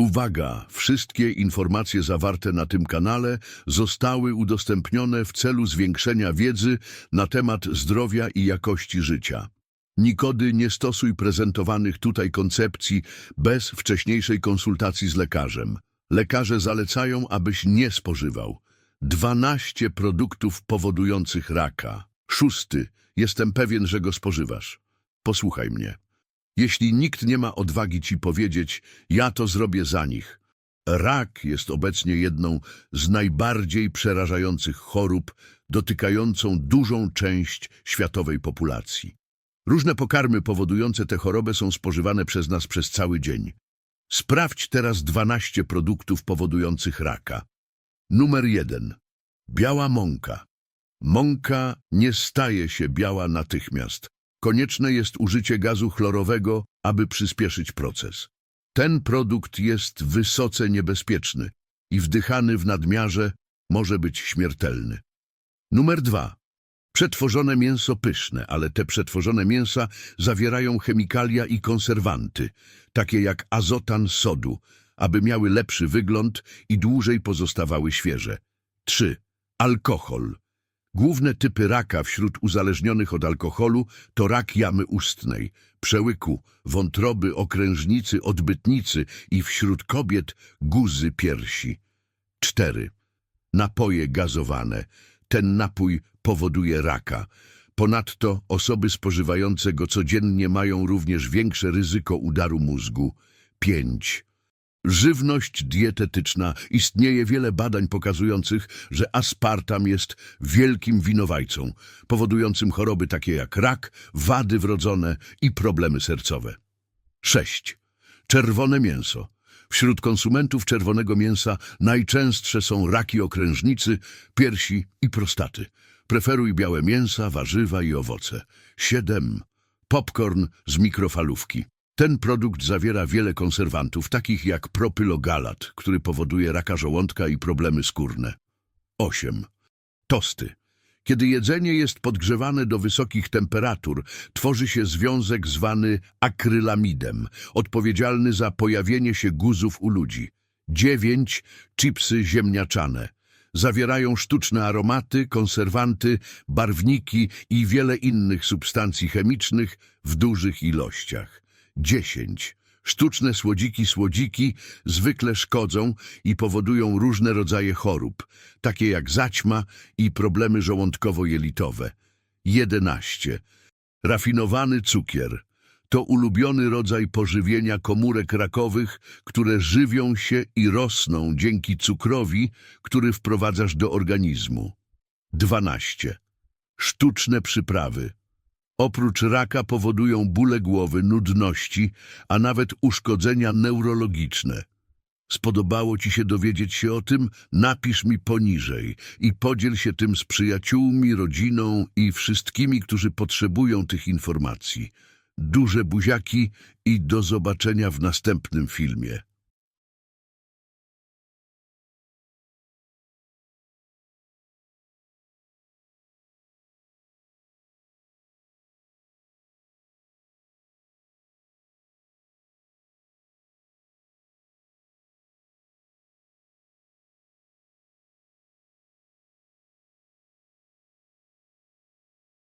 Uwaga! Wszystkie informacje zawarte na tym kanale zostały udostępnione w celu zwiększenia wiedzy na temat zdrowia i jakości życia. Nikody nie stosuj prezentowanych tutaj koncepcji bez wcześniejszej konsultacji z lekarzem. Lekarze zalecają, abyś nie spożywał 12 produktów powodujących raka. Szósty. Jestem pewien, że go spożywasz. Posłuchaj mnie. Jeśli nikt nie ma odwagi ci powiedzieć, ja to zrobię za nich. Rak jest obecnie jedną z najbardziej przerażających chorób dotykającą dużą część światowej populacji. Różne pokarmy powodujące tę chorobę są spożywane przez nas przez cały dzień. Sprawdź teraz 12 produktów powodujących raka. Numer 1. Biała mąka. Mąka nie staje się biała natychmiast. Konieczne jest użycie gazu chlorowego, aby przyspieszyć proces. Ten produkt jest wysoce niebezpieczny i wdychany w nadmiarze może być śmiertelny. Numer 2. Przetworzone mięso pyszne, ale te przetworzone mięsa zawierają chemikalia i konserwanty, takie jak azotan sodu, aby miały lepszy wygląd i dłużej pozostawały świeże. 3. Alkohol. Główne typy raka wśród uzależnionych od alkoholu to rak jamy ustnej, przełyku, wątroby, okrężnicy, odbytnicy i wśród kobiet guzy piersi. 4. Napoje gazowane. Ten napój powoduje raka. Ponadto osoby spożywające go codziennie mają również większe ryzyko udaru mózgu. 5. Żywność dietetyczna. Istnieje wiele badań pokazujących, że aspartam jest wielkim winowajcą, powodującym choroby takie jak rak, wady wrodzone i problemy sercowe. 6. Czerwone mięso. Wśród konsumentów czerwonego mięsa najczęstsze są raki okrężnicy, piersi i prostaty. Preferuj białe mięsa, warzywa i owoce. 7. Popcorn z mikrofalówki. Ten produkt zawiera wiele konserwantów, takich jak propylogalat, który powoduje raka żołądka i problemy skórne. 8. Tosty. Kiedy jedzenie jest podgrzewane do wysokich temperatur, tworzy się związek zwany akrylamidem, odpowiedzialny za pojawienie się guzów u ludzi. 9. Chipsy ziemniaczane. Zawierają sztuczne aromaty, konserwanty, barwniki i wiele innych substancji chemicznych w dużych ilościach. 10. Sztuczne słodziki słodziki zwykle szkodzą i powodują różne rodzaje chorób, takie jak zaćma i problemy żołądkowo-jelitowe. 11. Rafinowany cukier to ulubiony rodzaj pożywienia komórek rakowych, które żywią się i rosną dzięki cukrowi, który wprowadzasz do organizmu. 12. Sztuczne przyprawy. Oprócz raka powodują bóle głowy, nudności, a nawet uszkodzenia neurologiczne. Spodobało Ci się dowiedzieć się o tym? Napisz mi poniżej i podziel się tym z przyjaciółmi, rodziną i wszystkimi, którzy potrzebują tych informacji. Duże buziaki i do zobaczenia w następnym filmie.